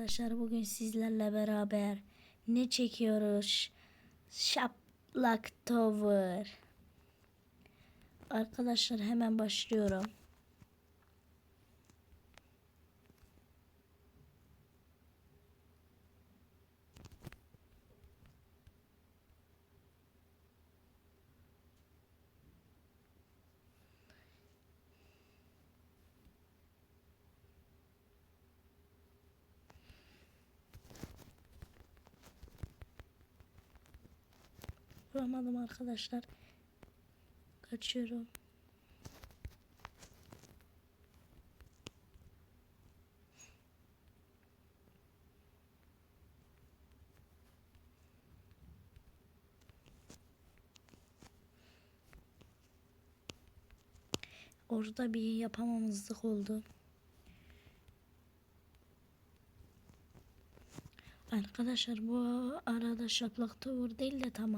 Arkadaşlar bugün sizlerle beraber ne çekiyoruz? Şaplak Tower. Arkadaşlar hemen başlıyorum. Vuramadım arkadaşlar. Kaçıyorum. Orada bir yapamamızlık oldu. Arkadaşlar bu arada şaplak tavır değil de tam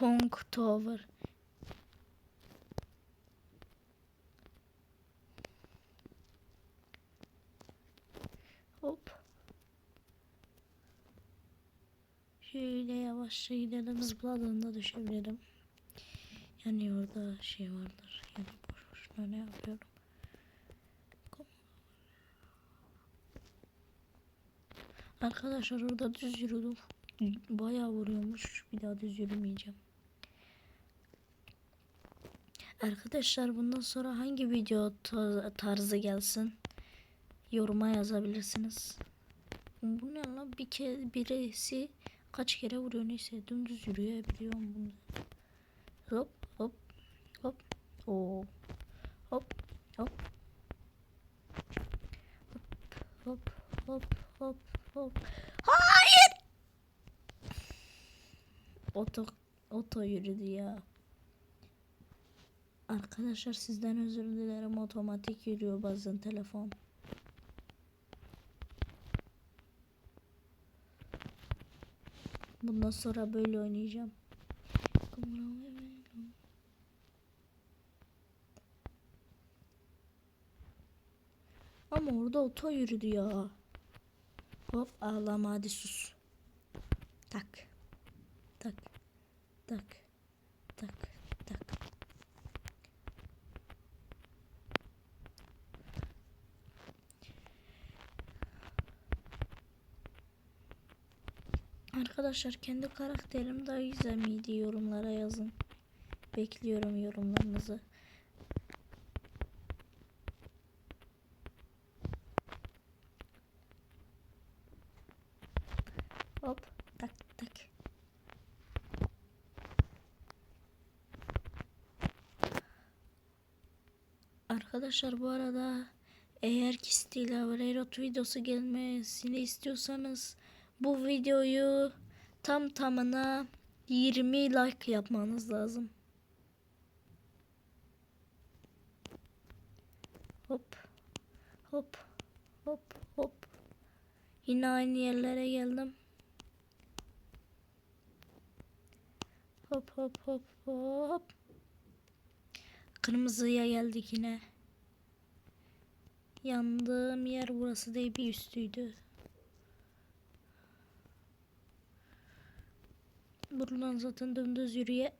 Pong Tower. Hop. Şöyle yavaşça gidelim zıpladığında düşebilirim. Yani orada şey vardır. Yani boş boşuna ne yapıyorum. Arkadaşlar orada düz yürüdüm. Bayağı vuruyormuş. Bir daha düz yürümeyeceğim. Arkadaşlar bundan sonra hangi video ta- tarzı gelsin? Yoruma yazabilirsiniz. Bu ne lan? Bir kere birisi kaç kere vuruyor neyse dümdüz yürüyebiliyorum bunu. Hop hop hop. Oo. Hop hop. Hop hop hop hop. Hayır. Oto oto yürüdü ya. Arkadaşlar sizden özür dilerim otomatik yürüyor bazen telefon. Bundan sonra böyle oynayacağım. Ama orada oto yürüdü ya. Hop ağlama hadi sus. Tak. Tak. Tak. Tak. Arkadaşlar kendi karakterim daha güzel miydi yorumlara yazın. Bekliyorum yorumlarınızı. Hop tak tak. Arkadaşlar bu arada eğer ki Stila videosu gelmesini istiyorsanız bu videoyu tam tamına 20 like yapmanız lazım. Hop hop hop hop. Yine aynı yerlere geldim. Hop hop hop hop. Kırmızıya geldik yine. Yandığım yer burası değil bir üstüydü. Buradan zaten dümdüz yürüye.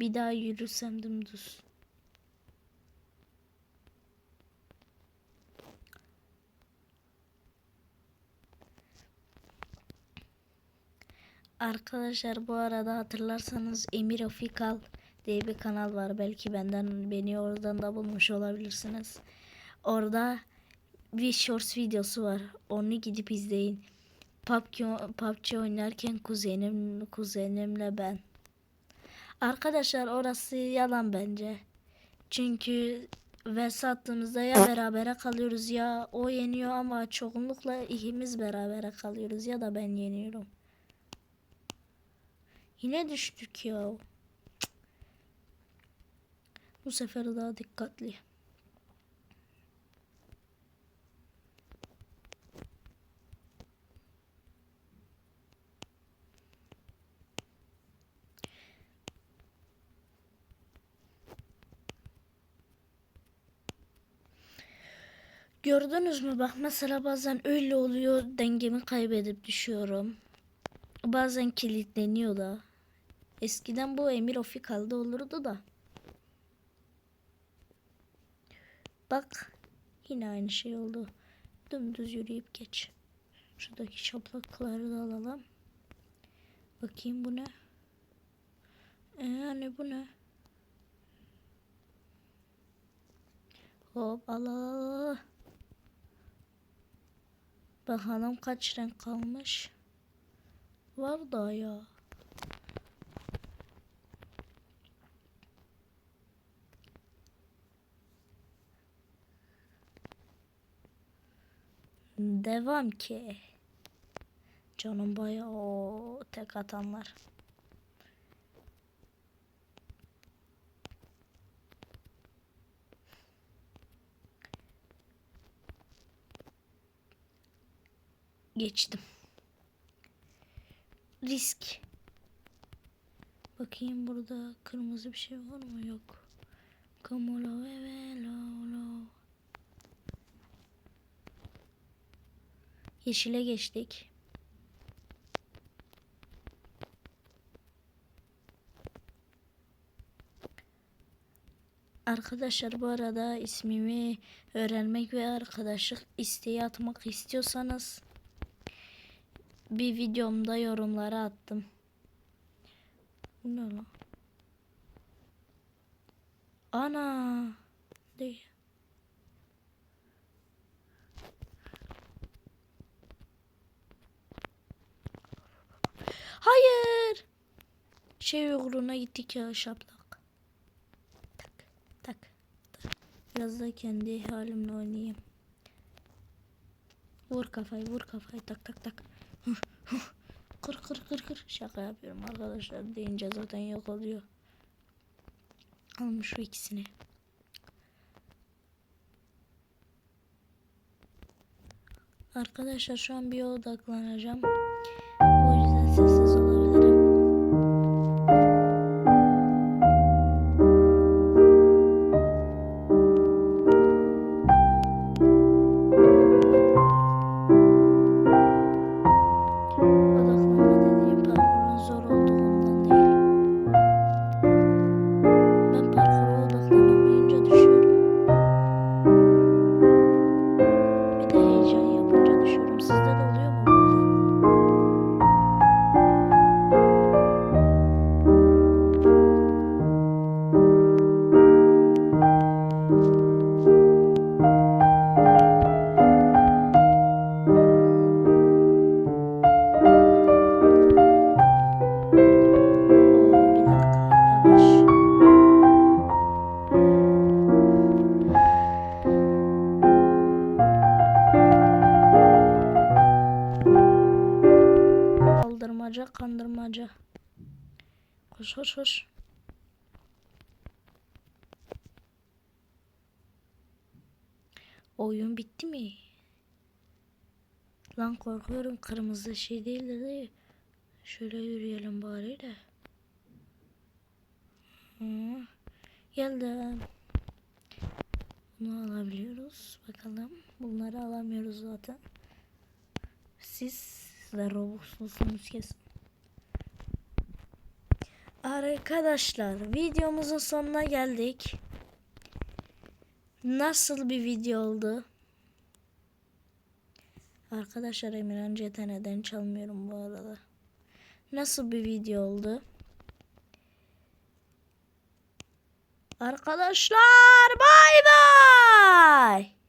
Bir daha yürürsem dümdüz. Arkadaşlar bu arada hatırlarsanız Emir Ofikal diye bir kanal var. Belki benden beni oradan da bulmuş olabilirsiniz. Orada bir shorts videosu var. Onu gidip izleyin. PUBG, PUBG oynarken kuzenim kuzenimle ben. Arkadaşlar orası yalan bence. Çünkü ve sattığımızda ya berabere kalıyoruz ya o yeniyor ama çoğunlukla ikimiz berabere kalıyoruz ya da ben yeniyorum. Yine düştük ya. Bu sefer daha dikkatli. Gördünüz mü bak mesela bazen öyle oluyor dengemi kaybedip düşüyorum. Bazen kilitleniyor da. Eskiden bu Emir Ofikal'da olurdu da. Bak yine aynı şey oldu. Dümdüz yürüyüp geç. Şuradaki şaplakları da alalım. Bakayım bu ne? Ee, hani bu ne? Hop al al al, al. Bakalım kaç renk kalmış. Var da ya. Devam ki. Canım bayağı o tek atanlar. Geçtim. Risk. Bakayım burada kırmızı bir şey var mı? Yok. Kamolo ve lolo. Yeşile geçtik. Arkadaşlar bu arada ismimi öğrenmek ve arkadaşlık isteği atmak istiyorsanız bir videomda yorumlara attım. Bu ne lan? Ana değil. Hayır. Şey uğruna gittik ya şaplak. Tak tak tak. Biraz da kendi halimle oynayayım. Vur kafayı vur kafayı tak tak tak. Kır kır kır kır. Şaka yapıyorum arkadaşlar deyince zaten yok oluyor. Almış şu ikisini. Arkadaşlar şu an bir odaklanacağım. Koş koş koş. Oyun bitti mi? Lan korkuyorum kırmızı şey değil de şöyle yürüyelim bari de. Geldim. Bunu alabiliyoruz. Bakalım. Bunları alamıyoruz zaten. Siz de Robux'lusunuz kesin. Arkadaşlar videomuzun sonuna geldik. Nasıl bir video oldu? Arkadaşlar Emirhan CTN'den çalmıyorum bu arada. Nasıl bir video oldu? Arkadaşlar bay bay.